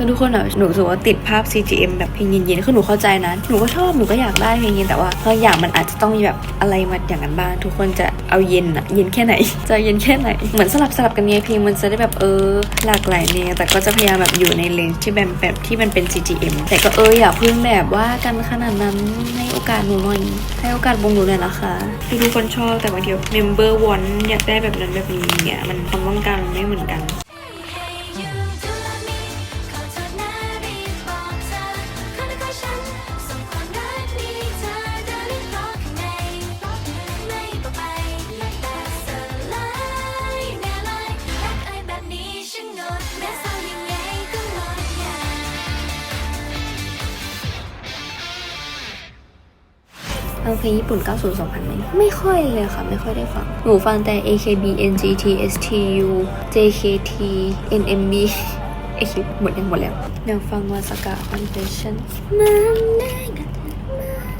คือทุกคนอะหนูรู้สึกว่าติดภาพ CGM แบบเพลงเย็นๆคือหนูเข้าใจนะ หนูก็ชอบ หนูก็อยากได้เพลงเย็นแต่ว่าบางอย่างมันอาจจะต้องมีแบบอะไรมาอย่างนั้นบ้าง ทุกคนจะเอาเย็นอะเย็นแค่ไหน จะเย็นแค่ไหน เหมือนสลับสลับกันไงเพลงมันจะได้แบบเออ หลากหลายแนวแต่ก็จะพยายามแบบอยู่ในเลนที่แบบแบบที่มันเป็น CGM แต่ก็เอออย่าเพิ่งแบบว่ากันขนาดนั้นให้โอกาสหนูหน่อยให้โอกาสวงหนูหน่อยนะคะคือทุกคนชอบแต่บางที member want อยากได้แบบนั้นแบบนี้เนี่ยมันความต้องการมันไม่เหมือนกัน ฟังเพลงญี่ปุ่น 90 2000ไหมไม่ค่อยเลยค่ะ ไม่ค่อยได้ฟัง หนูฟังแต่ AKB NGT STU JKT NMB เอ้ยหมดยังหมดแล้วอยากฟังวาสกะ Confession มันได้กัน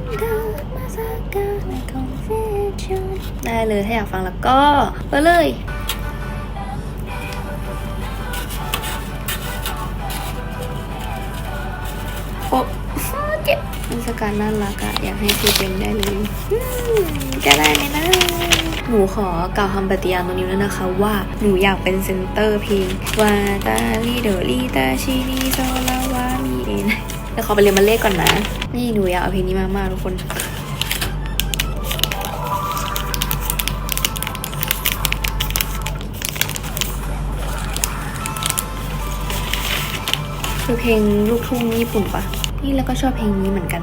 มันก็มาสกะใน Confession ได้เลยถ้าอยากฟังแล้วก็ไปเลย เจ็บมีสการน่ารักอะอยากให้คือเป็นได้เลยจะได้ไหมนะ หนูขอกล่าวคำปฏิญาณตรงนี้แล้วนะคะ ว่าหนูอยากเป็นเซนเตอร์เพลงวาตาลีเดอลีตาชินีโซลาวามีเอนแล้วขอไปเรียนมาเลขก่อนนะ นี่หนูอยากเอาเพลงนี้มากๆทุกคนคือเพลงลูกทุ่งญี่ปุ่นปะ นี่แล้วก็ชอบเพลงนี้เหมือนกัน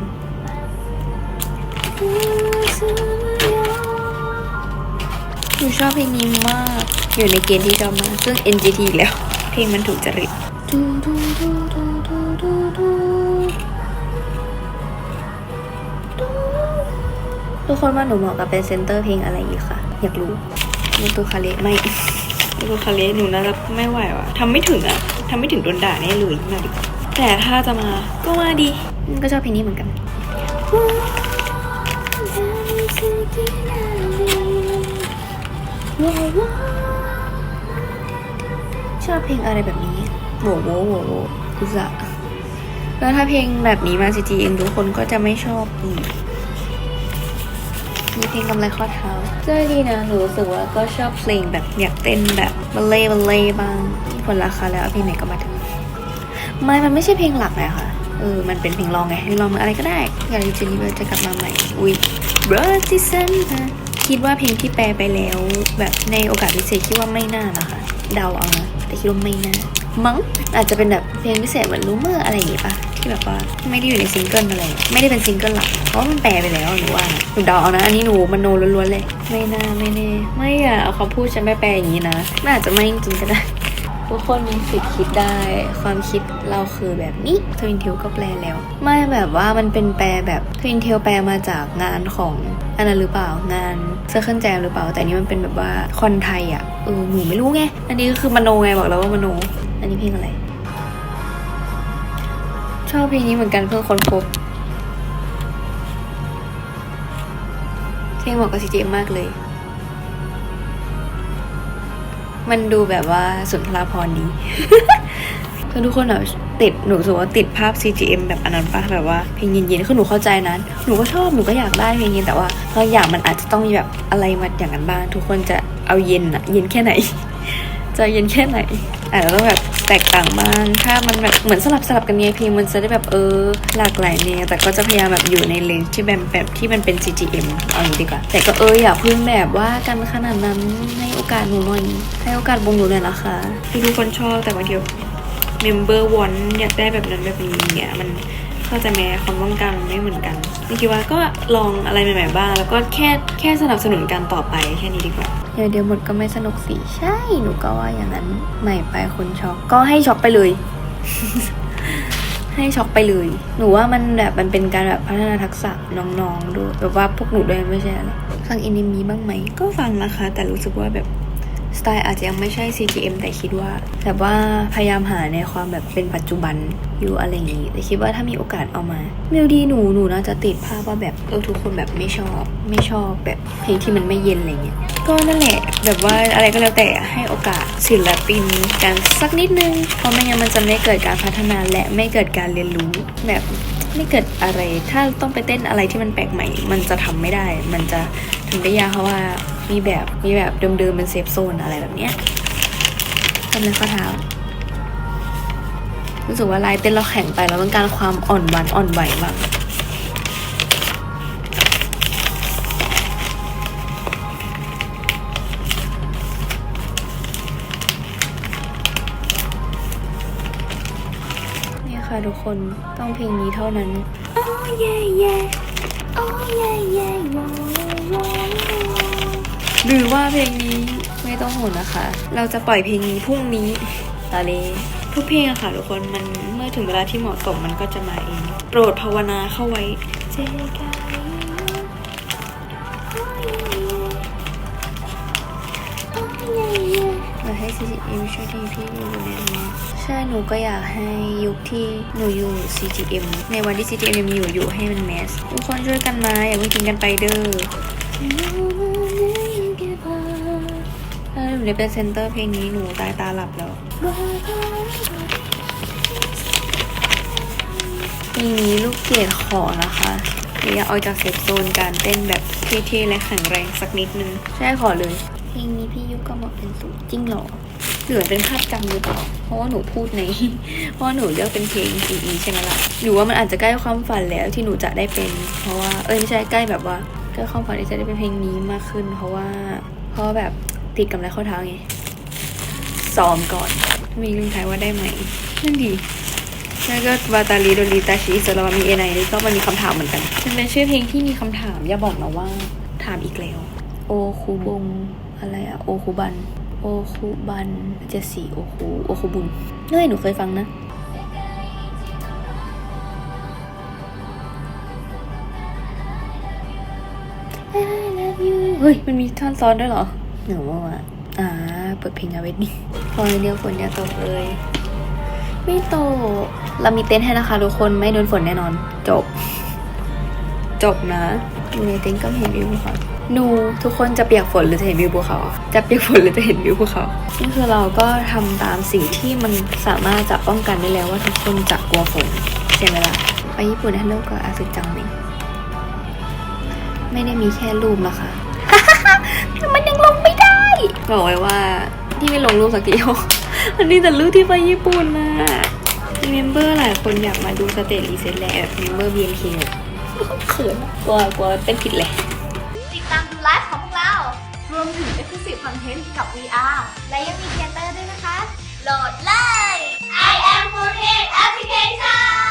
หนูชอบเพลงนี้มาก อยู่ในเกณฑ์ที่ชอบมาก ซึ่ง NGT แล้ว เพลงมันถูกจริตทุกคนว่าหนูเหมาะกับเป็นเซนเตอร์เพลงอะไรอีกคะอยากรู้มูตุคาเลไม่มูตุคาเลหนูน่าจะไม่ไหวว่ะทำไม่ถึงอะทำไม่ถึงโดนด่าแน่เลยมาดิ แต่ถ้าจะมาก็มาดีก็ชอบเพลงนี้เหมือนกันชอบเพลงอะไรแบบนี้โหวโหวโหวโหวกุซะแล้วถ้าเพลงแบบนี้มาซีจีเองทุกคนก็จะไม่ชอบอีกมีเพลงกำไรข้อเท้าก็ดีนะหนูรู้สึกว่าก็ชอบเพลงแบบอยากเต้นแบบบัลเล่บัลเล่บ้างผลราคาแล้วเอาเพลงไหนก็มาถึง ไม่มันไม่ใช่เพลงหลักเลยค่ะ เออ มันเป็นเพลงรองไงเพลงรองมันอะไรก็ได้ อยากให้เจนนี่เบิร์ดจะกลับมาใหม่ อุ้ย b r t i s o n คิดว่าเพลงที่แปลไปแล้ว แบบในโอกาสพิเศษคิดว่าไม่น่านะคะ เดาเอานะแต่คิดว่าไม่น่ามั้งอาจจะเป็นแบบเพลงพิเศษเหมือนรูเมื่ออะไรอย่างงี้ปะที่แบบว่าไม่ได้อยู่ในซิงเกิลอะไร ไม่ได้เป็นซิงเกิลหลักเพราะมันแปลไปแล้วหนูว่าหนูเดาเอานะอันนี้หนูมโนล้วนๆเลย ไม่น่าไม่แน่ไม่อะเอาคำพูดฉันไปแปลอย่างนี้นะมันอาจจะไม่จริงก็ได้ ทุกคนมีสิทธิ์คิดได้ ความคิดเราคือแบบนี้ทวินเทลก็แปลแล้ว ไม่แบบว่ามันเป็นแปลแบบทวินเทลแปลมาจากงานของอันนั้นหรือเปล่างานเซอร์เคิลแจมหรือเปล่า แต่นี้มันเป็นแบบว่าคอนไทยอะเออหนูไม่รู้ไง อันนี้ก็คือมโนไงบอกแล้วว่ามโน อันนี้เพลงอะไร ชอบเพลงนี้เหมือนกันเพิ่งค้นพบเพลงเหมาะกับซีเจมากเลย มันดูแบบว่าสุนทรภรณ์ดีคือทุกคนอะติดหนูรู้สึกว่าติดภาพ CGM แบบอันนั้นปะแบบว่าเพลงเย็นๆคือหนูเข้าใจนะหนูก็ชอบหนูก็อยากได้เพลงเย็นแต่ว่าบางอย่างมันอาจจะต้องมีแบบอะไรมาอย่างนั้นบ้าง ทุกคนจะเอาเย็นอะเย็นแค่ไหน จะเย็นแค่ไหน อาจจะต้องแบบแตกต่างบ้างถ้ามันแบบเหมือนสลับสลับกันไงเพลงมันจะได้แบบเออ หลากหลายแนวแต่ก็จะพยายามแบบอยู่ในเลนที่แบบแบบที่มันเป็น CGM เอาอย่างนี้ดีกว่า แต่ก็เอออย่าพิ่งแบบว่ากันขนาดนั้นให้โอกาสหนูหน่อยให้โอกาสวงหนูหน่อยนะคะคือทุกคนชอบแต่บางที member want อยากได้แบบนั้นแบบนี้เนี่ยมันเข้าใจไหมความต้องการมันไม่เหมือนกันนี่คิดว่าก็ลองอะไรใหม่ๆบ้าง แล้วก็แค่แค่สนับสนุนกันต่อไปแค่นี้ดีกว่า เดี๋ยวเดี๋ยวหมดก็ไม่สนุกสิใช่หนูก็ว่าอย่างนั้นใหม่ไปคนช็อกก็ให้ช็อกไปเลย ให้ช็อกไปเลย หนูว่ามันแบบมันเป็นการแบบพัฒนาทักษะน้องๆด้วยแบบว่าพวกหนูด้วยไม่ใช่หรอฟังอินิมีบ้างไหมก็ฟังนะคะ แต่รู้สึกว่าแบบ สไตล์อาจจะยังไม่ใช่ CGM แต่คิดว่า แบบว่าพยายามหาในความแบบเป็นปัจจุบันอยู่อะไรอย่างนี้แต่คิดว่าถ้ามีโอกาสเอามาเมลดีหนูหนูน่าจะติดภาพว่าแบบเออทุกคนแบบไม่ชอบ ไม่ชอบแบบเพลงที่มันไม่เย็นอะไรเงี้ยก็นั่นแหละแบบว่าอะไรก็แล้วแต่ให้โอกาสศิลปินกันสักนิดนึงเพราะไม่งั้นมันจะไม่เกิดการพัฒนาและไม่เกิดการเรียนรู้แบบไม่เกิดอะไร ถ้าต้องไปเต้นอะไรที่มันแปลกใหม่ มันจะทำไม่ได้ มันจะทำได้ยากเพราะว่า มีแบบมีแบบเดิมๆเป็นเซฟโซนอะไรแบบเนี้ยทำเลยข้อเท้ารู้สึกว่าลายเต้นเราแข็งไปแล้วต้องการความอ่อนหวานอ่อนไหวบ้างนี่ค่ะทุกคนต้องเพลงนี้เท่านั้นโอ้เย่เย่โอ้เย่เย่โวโว หรือว่าเพลงนี้ไม่ต้องห่วงนะคะ เราจะปล่อยเพลงนี้พรุ่งนี้ตาเลทุกเพลงอะค่ะทุกคนมันเมื่อถึงเวลาที่เหมาะสมมันก็จะมาเอง โปรดภาวนาเข้าไว้เจกาอยากให้ CGM ช่วยทีพี่ดูแลหนูใช่หนูก็อยากให้ยุคที่หนูอยู่ CGM ในวันที่ CGM ยังมีอยู่อยู่ให้มันแมสทุกคนช่วยกันมาอย่าเพิ่งทิ้งกันไปเด้อ หนูได้เป็นเซนเตอร์เพลงนี้หนูตายตาหลับแล้วเพลงนี้ลูกเกดขอนะคะอยากออกจากเซฟโซนการเต้นแบบเท่ๆและแข็งแรงสักนิดนึงใช่ขอเลยเพลงนี้พี่ยุกก็บอกเป็นสูตรจริงเหรอหรือเป็นภาพจำหรือเปล่าเพราะว่าหนูพูดในเพราะว่าหนูเลือกเป็นเพลง EE ใช่ไหมล่ะหรือว่ามันอาจจะใกล้ความฝันแล้วที่หนูจะได้เป็น เพราะว่าเอ้ยไม่ใช่ใกล้แบบว่าใกล้ความฝันที่จะได้เป็นเพลงนี้มากขึ้น เพราะว่าเพราะว่าแบบ ติดกำไรข้อเท้าไงซ้อมก่อนมีลืมทายว่าได้ไหมนั่นดีแล้วก็วาตาลีโดริตาชิสลาวามีเอไนนี่ก็มันมีคำถามเหมือนกันมันเป็นชื่อเพลงที่มีคำถามอย่าบอกนะว่าถามอีกแล้ว โอคูบงอะไรอะโอคูบัน โอคูบันเจดสีโอคูโอคูบุนเฮ้ยหนูเคยฟังนะเฮ้ย มันมีท่อนซ้อนด้วยเหรอ หนูว่าอ่าเปิดเพลงเอาไว้นี่พอเดียวฝนอย่าตกเลย ไม่ตก เรามีเต็นท์ให้นะคะทุกคนไม่โดนฝนแน่นอน จบ จบนะอยู่ในเต็นท์ก็เห็นวิวภูเขาหนูทุกคนจะเปียกฝนหรือจะเห็นวิวภูเขาจะเปียกฝนหรือจะเห็นวิวภูเขานี่คือเราก็ทำตามสิ่งที่มันสามารถจะป้องกันได้แล้วว่าทุกคนจะกลัวฝนใช่ไหมล่ะไปญี่ปุ่นฮันโลก็อาสึจังไหมไม่ได้มีแค่รูปนะคะ แต่มันยังลงไม่ได้บอกไว้ว่าที่ไม่ลงรูปสักทีมันมีแต่รูปที่ไปญี่ปุ่นนะมีเมมเบอร์หลายคนอยากมาดูสเตจรีเซ็ตแหละแบบเมมเบอร์ BNK เขินอะกลัวกลัวเต้นผิดเลยติดตามดูไลฟ์ของพวกเรา รวมถึง Exclusive Content กับ VR และยังมีเทเตอร์ด้วยนะคะ โหลดเลย I am 4 Application